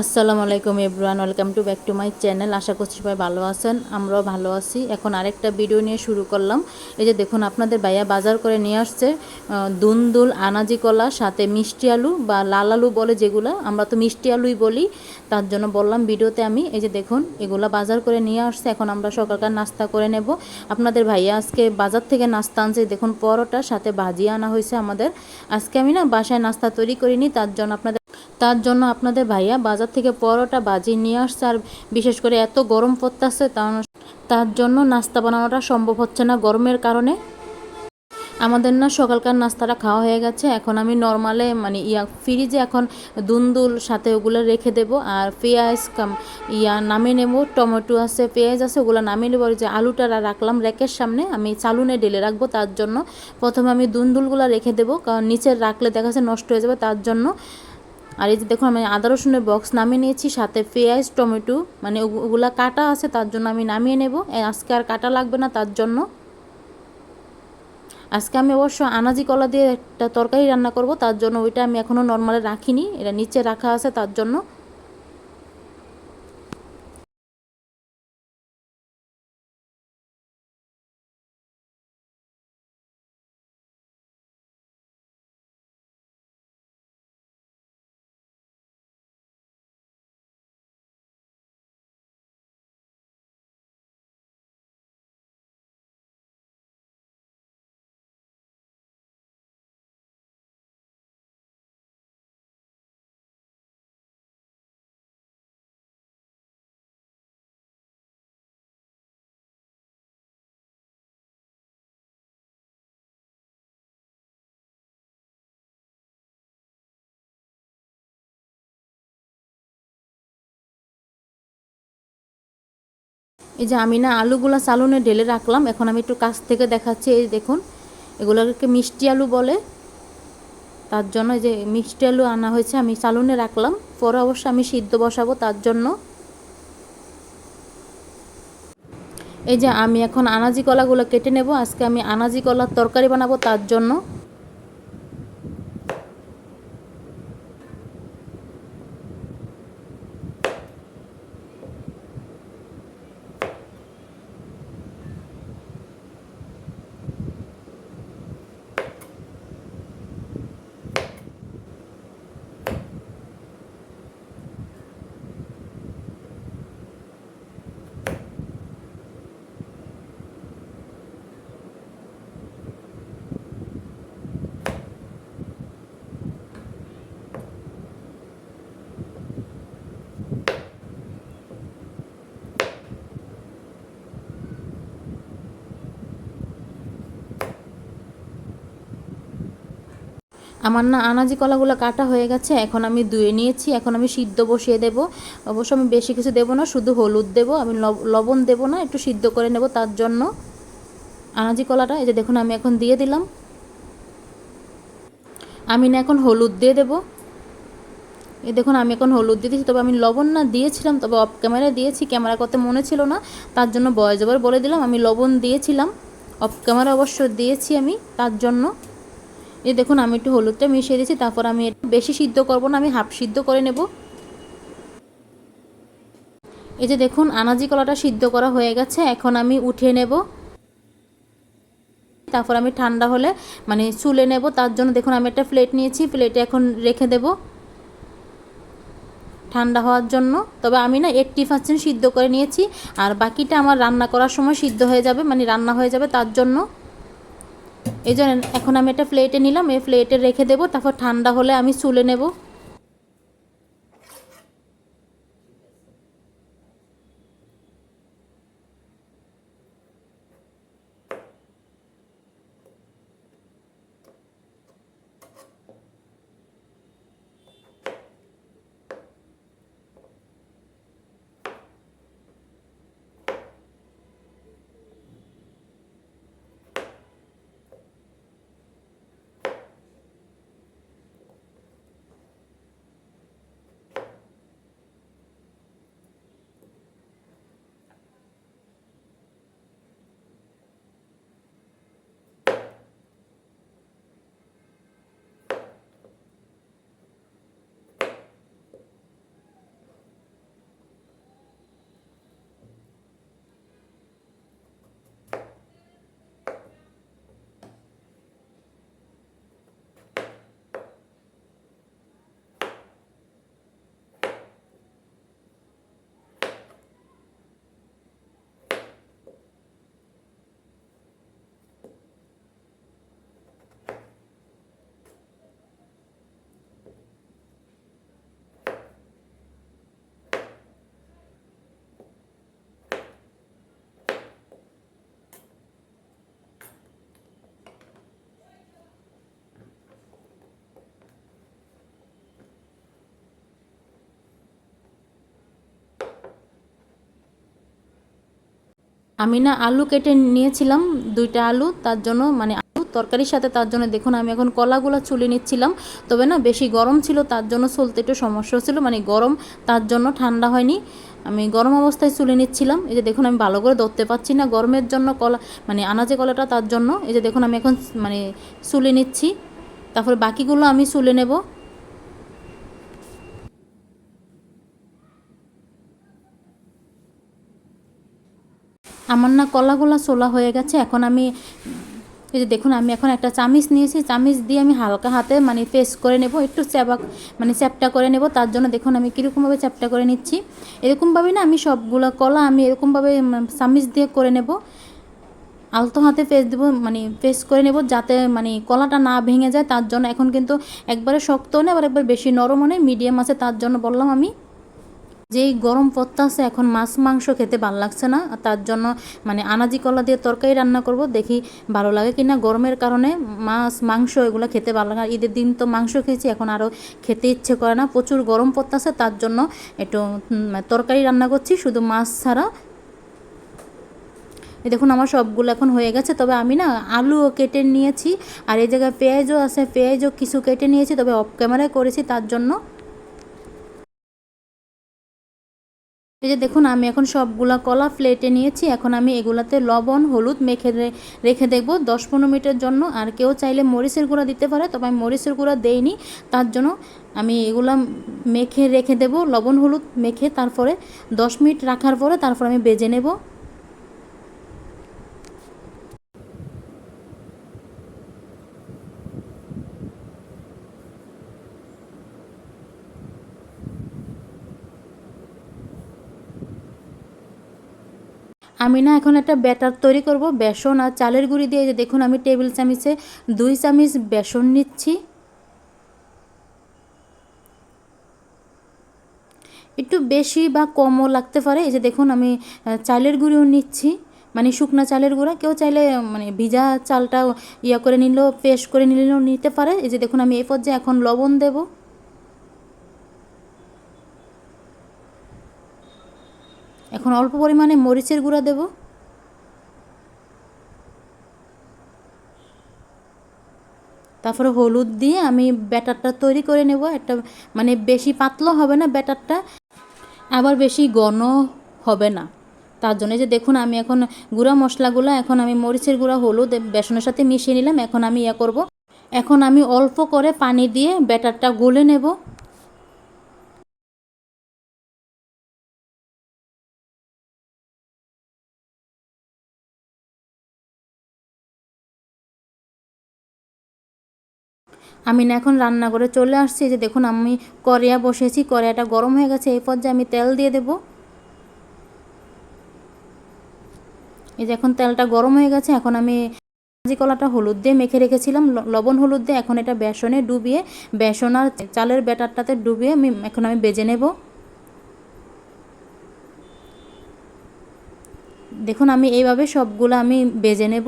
আসসালামু আলাইকুম everyone, welcome to back to my channel. আশা করছি সবাই ভালো আছেন, আমরাও ভালো আছি। এখন আরেকটা ভিডিও নিয়ে শুরু করলাম। এই যে দেখুন, আপনাদের ভাইয়া বাজার করে নিয়ে আসছে দুন্দুল, আনাজি কলা, সাথে মিষ্টি আলু বা লাল আলু বলে যেগুলো। আমরা তো মিষ্টি আলুই বলি, তার জন্য বললাম ভিডিওতে আমি, এই যে দেখুন, এগুলা বাজার করে নিয়ে আসছে। এখন আমরা সকালকার নাস্তা করে নেব। আপনাদের ভাইয়া আজকে বাজার থেকে নাস্তা আনছে দেখুন, পরোটা, সাথে ভাজি আনা হয়েছে আমাদের। আজকে আমি না বাসায় নাস্তা তৈরি করিনি, তার জন্য আপনাদের তার জন্য আপনাদের ভাইয়া বাজার থেকে পরোটা বাজি নিয়ে আসছে আর বিশেষ করে এত গরম পড়তেছে তার জন্য নাস্তা বানানোটা সম্ভব হচ্ছে না গরমের কারণে। আমাদের না সকালকার নাস্তাটা খাওয়া হয়ে গেছে, এখন আমি নর্মালে মানে ইয়া ফ্রিজে এখন দুন্দুল সাথে ওগুলো রেখে দেব আর পেঁয়াজ ইয়া নামিয়ে নেব, টমেটো আছে, পেঁয়াজ আছে, ওগুলো নামিয়ে নেব যে আলুটা রাখলাম র্যাকের সামনে, আমি চালুনে ঢেলে রাখব তার জন্য। প্রথমে আমি দুন্দুলগুলো রেখে দেবো, কারণ নিচে রাখলে দেখা যাচ্ছে নষ্ট হয়ে যাবে তার জন্য। আর এই যে দেখো আমি আদা রসুনের বক্স নামিয়ে নিয়েছি, সাথে পেঁয়াজ, টমেটো মানে ওগুলো কাটা আছে, তার জন্য আমি নামিয়ে নেব। আজকে আর কাটা লাগবে না তার জন্য। আজকে আমি অবশ্য আনাজি কলা দিয়ে একটা তরকারি রান্না করব, তার জন্য ওইটা আমি এখনও নর্মালে রাখিনি। এটা নিচে রাখা আছে তার জন্য। এই যে আমি না আলুগুলো সালুনে ঢেলে রাখলাম। এখন আমি একটু কাছ থেকে দেখাচ্ছি, এই দেখুন, এগুলোকে মিষ্টি আলু বলে। তার জন্য যে মিষ্টি আলু আনা হয়েছে, আমি সালুনে রাখলাম। পরে অবশ্য আমি সিদ্ধ বসাবো তার জন্য। এই যে আমি এখন আনাজি কলাগুলো কেটে নেব। আজকে আমি আনাজি কলার তরকারি বানাবো তার জন্য। আমার না আনাজি কলাগুলো কাটা হয়ে গেছে, এখন আমি ধুয়ে নিয়েছি, এখন আমি সিদ্ধ বসিয়ে দেব। অবশ্য আমি বেশি কিছু দেবো না, শুধু হলুদ দেব, আমি লব- লবণ দেব না, একটু সিদ্ধ করে নেব তার জন্য। আনাজি কলাটা, এই যে দেখুন, আমি এখন দিয়ে দিলাম। আমি না এখন হলুদ দিয়ে দেবো। এই দেখুন, আমি এখন হলুদ দিয়ে দিয়েছি, তবে আমি লবণ না দিয়েছিলাম, তবে অফ ক্যামেরায় দিয়েছি ক্যামেরা করতে মনে ছিল না, তার জন্য বয়স বলে দিলাম, আমি লবণ দিয়েছিলাম। অফ ক্যামেরা অবশ্য দিয়েছি আমি, তার জন্য। এই দেখুন, আমি একটু হলুদটা মিশিয়ে দিয়েছি, তারপর আমি বেশি সিদ্ধ করব না, আমি হাফ সিদ্ধ করে নেব। এই যে দেখুন, আনাজি কলাটা সিদ্ধ করা হয়ে গেছে, এখন আমি উঠিয়ে নেব। তারপর আমি ঠান্ডা হলে মানে চুলে নেব, তার জন্য দেখুন, আমি একটা প্লেট নিয়েছি, প্লেটে এখন রেখে দেব। ঠান্ডা হওয়ার জন্য, তবে আমি না এইট্টি পার্সেন্ট সিদ্ধ করে নিয়েছি, আর বাকিটা আমার রান্না করার সময় সিদ্ধ হয়ে যাবে মানে রান্না হয়ে যাবে তার জন্য। এই জন্য এখন আমি এটা প্লেটে নিলাম, এই প্লেটে রেখে দেবো, তারপর ঠান্ডা হলে আমি চুলে নেব। আমি না আলু কেটে নিয়েছিলাম, দুইটা আলু, তার জন্য মানে আলু তরকারির সাথে তার জন্য দেখুন আমি এখন কলাগুলো চুলে নিচ্ছিলাম, তবে না বেশি গরম ছিল, তার জন্য চলতে একটু সমস্যা হচ্ছিল মানে গরম তার জন্য ঠান্ডা হয়নি, আমি গরম অবস্থায় চুলে নিচ্ছিলাম, এই যে দেখুন আমি ভালো করে ধরতে পারছি না গরমের জন্য কলা মানে আনাজে কলাটা তার জন্য, এই যে দেখুন আমি এখন মানে চুলে নিচ্ছি, তারপরে বাকিগুলো আমি চুলে নেব আমার না কলা কলাগুলো সোলা হয়ে গেছে, এখন আমি, এই যে দেখুন, আমি এখন একটা চামিচ নিয়েছি, চামিচ দিয়ে আমি হালকা হাতে মানে পেস্ট করে নেব, একটু চ্যাপা মানে চ্যাপটা করে নেব, তার জন্য দেখুন আমি কীরকমভাবে চ্যাপটা করে নিচ্ছি। এরকমভাবে না আমি সবগুলো কলা আমি এরকমভাবে চামিচ দিয়ে করে নেব। আলতো হাতে পেস্ট দেবো মানে পেস্ট করে নেব, যাতে মানে কলাটা না ভেঙে যায়, তার জন্য এখন কিন্তু একবারে শক্ত নেই আবার একবার বেশি নরমও নেই মিডিয়াম আছে, তার জন্য বললাম আমি। যেই গরম পড়তেছে এখন মাছ, মাংস খেতে ভালো লাগছে না। তার জন্য মানে আনাজি কলা দিয়ে তরকারি রান্না করব, দেখি ভালো লাগে কিনা। গরমের কারণে মাছ, মাংস এগুলো খেতে ভালো লাগে ঈদের দিন তো মাংস খেয়েছি, এখন আরও খেতে ইচ্ছে করে না। প্রচুর গরম পড়তেছে তার জন্য একটু তরকারি রান্না করছি, শুধু মাছ ছাড়া। এই দেখুন, আমার সবগুলো এখন হয়ে গেছে। তবে আমি না আলুও কেটে নিয়েছি, আর এই জায়গায় পেঁয়াজও আছে। পেঁয়াজও কিছু কেটে নিয়েছি, তবে অফ ক্যামেরায় করেছি, তার জন্য এই যে দেখুন, আমি এখন সবগুলা কলা প্লেটে নিয়েছি। এখন আমি এগুলাতে লবণ, হলুদ মেখে রেখে দেখব। দশ পনেরো মিনিটের জন্য। আর কেউ চাইলে মরিচের গুঁড়া দিতে পারে, তবে আমি মরিচের গুঁড়া দেইনি। তার জন্য আমি এগুলা মেখে রেখে দেব। লবণ, হলুদ মেখে তারপরে দশ মিনিট রাখার পরে তারপর আমি বেজে নেব। আমি না এখন একটা ব্যাটার তৈরি করব, বেসন আর চালের গুঁড়ি দিয়ে। যে দেখুন, আমি টেবিল চামিচে দুই চামিচ বেসন নিচ্ছি। একটু বেশি বা কমও লাগতে পারে। এই যে দেখুন, আমি চালের গুঁড়িও নিচ্ছি। মানে শুকনা চালের গুঁড়া, কেউ চাইলে মানে ভিজা চালটা ইয়া করে নিলেও, পেস্ট করে নিলেও নিতে পারে। এই যে দেখুন, আমি এই পর্যায়ে এখন লবণ দেবো। এখন অল্প পরিমাণে মরিচের গুঁড়া দেব। তারপরে হলুদ দিয়ে আমি ব্যাটারটা তৈরি করে নেব। একটা মানে বেশি পাতলা হবে না ব্যাটারটা, আবার বেশি ঘন হবে না। তার জন্য যে দেখুন, আমি এখন গুঁড়া মশলাগুলো, এখন আমি মরিচের গুঁড়া, হলুদ, বেসনের সাথে মিশিয়ে নিলাম, এখন আমি ইয়া করব। এখন আমি অল্প করে পানি দিয়ে ব্যাটারটা গলে নেব। আমি না এখন রান্না করে চলে আসছি যে দেখুন আমি করিয়া বসেছি, করিয়াটা গরম হয়ে গেছে এই পর্যায়ে আমি তেল দিয়ে দেব। এই যে এখন তেলটা গরম হয়ে গেছে, এখন আমি ভাজি কলাটা হলুদ দিয়ে মেখে রেখেছিলাম লবণ হলুদ দিয়ে এখন এটা বেসনে ডুবিয়ে, বেসন আর চালের ব্যাটারটাতে ডুবিয়ে আমি এখন আমি বেজে নেব। দেখুন আমি এইভাবে সবগুলো আমি বেজে নেব।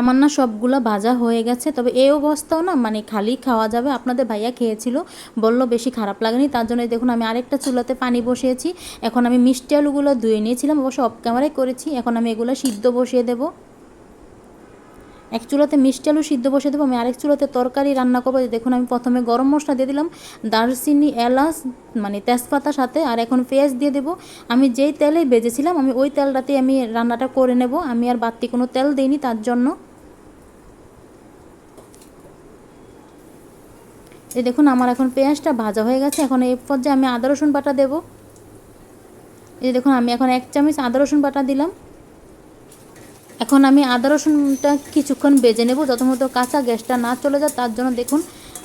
আমার না সবগুলো ভাজা হয়ে গেছে, তবে এই অবস্থাও না মানে খালি খাওয়া যাবে। আপনাদের ভাইয়া খেয়েছিল, বলল বেশি খারাপ লাগেনি, তার জন্য দেখুন আমি আরেকটা চুলাতে পানি বসিয়েছি। এখন আমি মিষ্টি আলুগুলো ধুয়ে নিয়েছিলাম, অবশ্য অফ ক্যামেরায় করেছি, এখন আমি এগুলো সিদ্ধ বসিয়ে দেবো। এক চুলাতে মিষ্টি আলু সিদ্ধ বসে দেবো, আমি আরেক চুলাতে তরকারি রান্না করব। দেখুন, আমি প্রথমে গরম মশলা দিয়ে দিলাম, দারচিনি, এলাচ মানে তেজপাতা সাথে, আর এখন পেঁয়াজ দিয়ে দেবো। আমি যেই তেলে বেজেছিলাম, আমি ওই তেলটাতেই আমি রান্নাটা করে নেব। আমি আর বাড়তি কোনো তেল দিইনি তার জন্য। এই দেখুন, আমার এখন পেঁয়াজটা ভাজা হয়ে গেছে। এখন এই পর্যায়ে আমি আদা রসুন বাটা দেবো। এই দেখুন, আমি এখন এক চামচ আদা রসুন বাটা দিলাম। এখন আমি আদা রসুনটা কিছুক্ষণ বেজে নেব। যত মতো কাঁচা গ্যাসটা না চলে যায়, তার জন্য দেখুন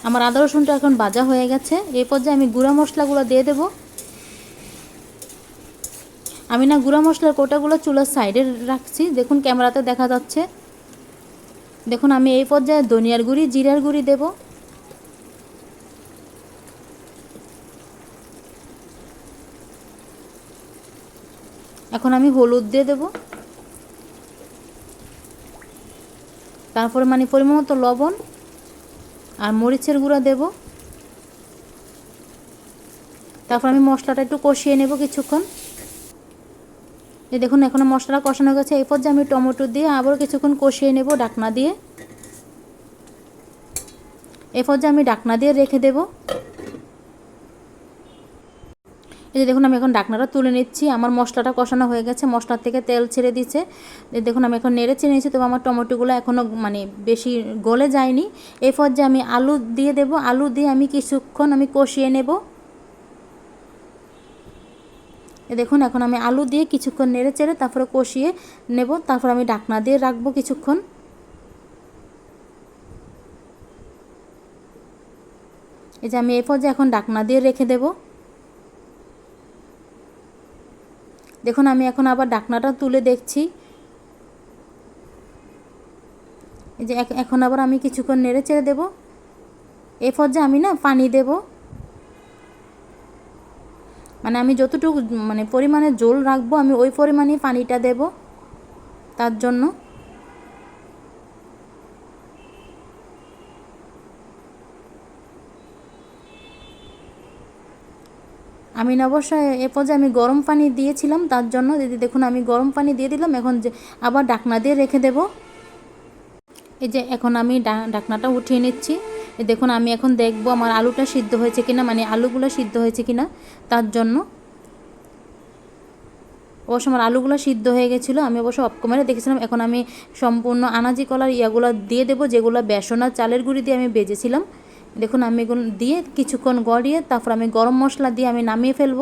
আমার আদা রসুনটা এখন ভাজা হয়ে গেছে। এই পর্যায়ে আমি গুঁড়া মশলাগুলো দিয়ে দেবো। আমি না গুঁড়া মশলার কোটাগুলো চুলার সাইডে রাখছি। দেখুন ক্যামেরাতে দেখা যাচ্ছে। দেখুন আমি এই পর্যায়ে ধনিয়ার গুঁড়ি, জিরার গুঁড়ি দেব। এখন আমি হলুদ দিয়ে দেব। তারপরে মানে পরিমাণ মতো লবণ আর মরিচের গুঁড়া দেব। তারপর আমি মশলাটা একটু কষিয়ে নেব কিছুক্ষণ। এই দেখুন, এখন মশলা কষানো গেছে। এই পর্যায়ে আমি টমেটো দিয়ে আবারও কিছুক্ষণ কষিয়ে নেব ডাকনা দিয়ে। এই পর্যায়ে আমি ডাকনা দিয়ে রেখে দেব। এই যে দেখুন, আমি এখন ডাকনাটা তুলে নিচ্ছি। আমার মশলাটা কষানো হয়ে গেছে। মশলার থেকে তেল ছেড়ে দিচ্ছে। দেখুন, আমি এখন নেড়ে চেড়ে নিয়েছি, তবে আমার টমেটোগুলো এখনও মানে বেশি গলে যায়নি। এই পর্যায়ে আমি আলু দিয়ে দেব। আলু দিয়ে আমি কিছুক্ষণ আমি কষিয়ে নেব। দেখুন, এখন আমি আলু দিয়ে কিছুক্ষণ নেড়ে চেড়ে তারপরে কষিয়ে নেব। তারপর আমি ডাকনা দিয়ে রাখব কিছুক্ষণ। এই যে আমি এই পর্যায়ে এখন ডাকনা দিয়ে রেখে দেব। দেখুন, আমি এখন আবার ডাকনাটা তুলে দেখছি। এই যে এখন আবার আমি কিছুক্ষণ নেড়ে চেড়ে দেবো। এই পর্যায়ে আমি না পানি দেব। মানে আমি যতটুকু মানে পরিমাণে জল রাখব, আমি ওই পরিমাণে পানিটা দেব। তার জন্য। আমি অবশ্যই এ পর্যায়ে আমি গরম পানি দিয়েছিলাম, তার জন্য দিদি দেখুন আমি গরম পানি দিয়ে দিলাম, এখন যে আবার ডাকনা দিয়ে রেখে দেব। এই যে এখন আমি ডাকনাটা উঠিয়ে নিচ্ছি। দেখুন আমি এখন দেখব আমার আলুটা সিদ্ধ হয়েছে কিনা মানে আলুগুলো সিদ্ধ হয়েছে কিনা, তার জন্য। অবশ্য আমার আলুগুলো সিদ্ধ হয়ে গেছিল, আমি অবশ্য অফ কমেরে দেখেছিলাম, এখন আমি সম্পূর্ণ আনাজি কলার ইয়াগুলো দিয়ে দেবো, যেগুলো বেসন আর চালের গুঁড়ি দিয়ে আমি বেজেছিলাম। দেখুন আমি এগুলো দিয়ে কিছুক্ষণ গড়িয়ে তারপর আমি গরম মশলা দিয়ে আমি নামিয়ে ফেলব।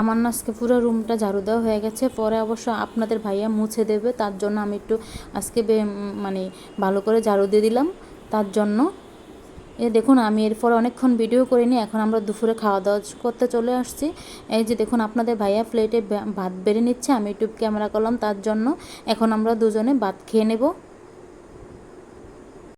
আমার না আজকে পুরো রুমটা ঝাড়ু দেওয়া হয়ে গেছে। পরে অবশ্য আপনাদের ভাইয়া মুছে দেবে, তার জন্য আমি একটু আজকে মানে ভালো করে ঝাড়ু দিয়ে দিলাম। তার জন্য এ দেখুন, আমি এরপর অনেকক্ষণ ভিডিও করিনি, এখন আমরা দুপুরে খাওয়া দাওয়া করতে চলে আসছি। এই যে দেখুন, আপনাদের ভাইয়া প্লেটে ভাত বেড়ে নিচ্ছে, আমি ইউটিউব ক্যামেরা করলাম, তার জন্য এখন আমরা দুজনে ভাত খেয়ে নেব।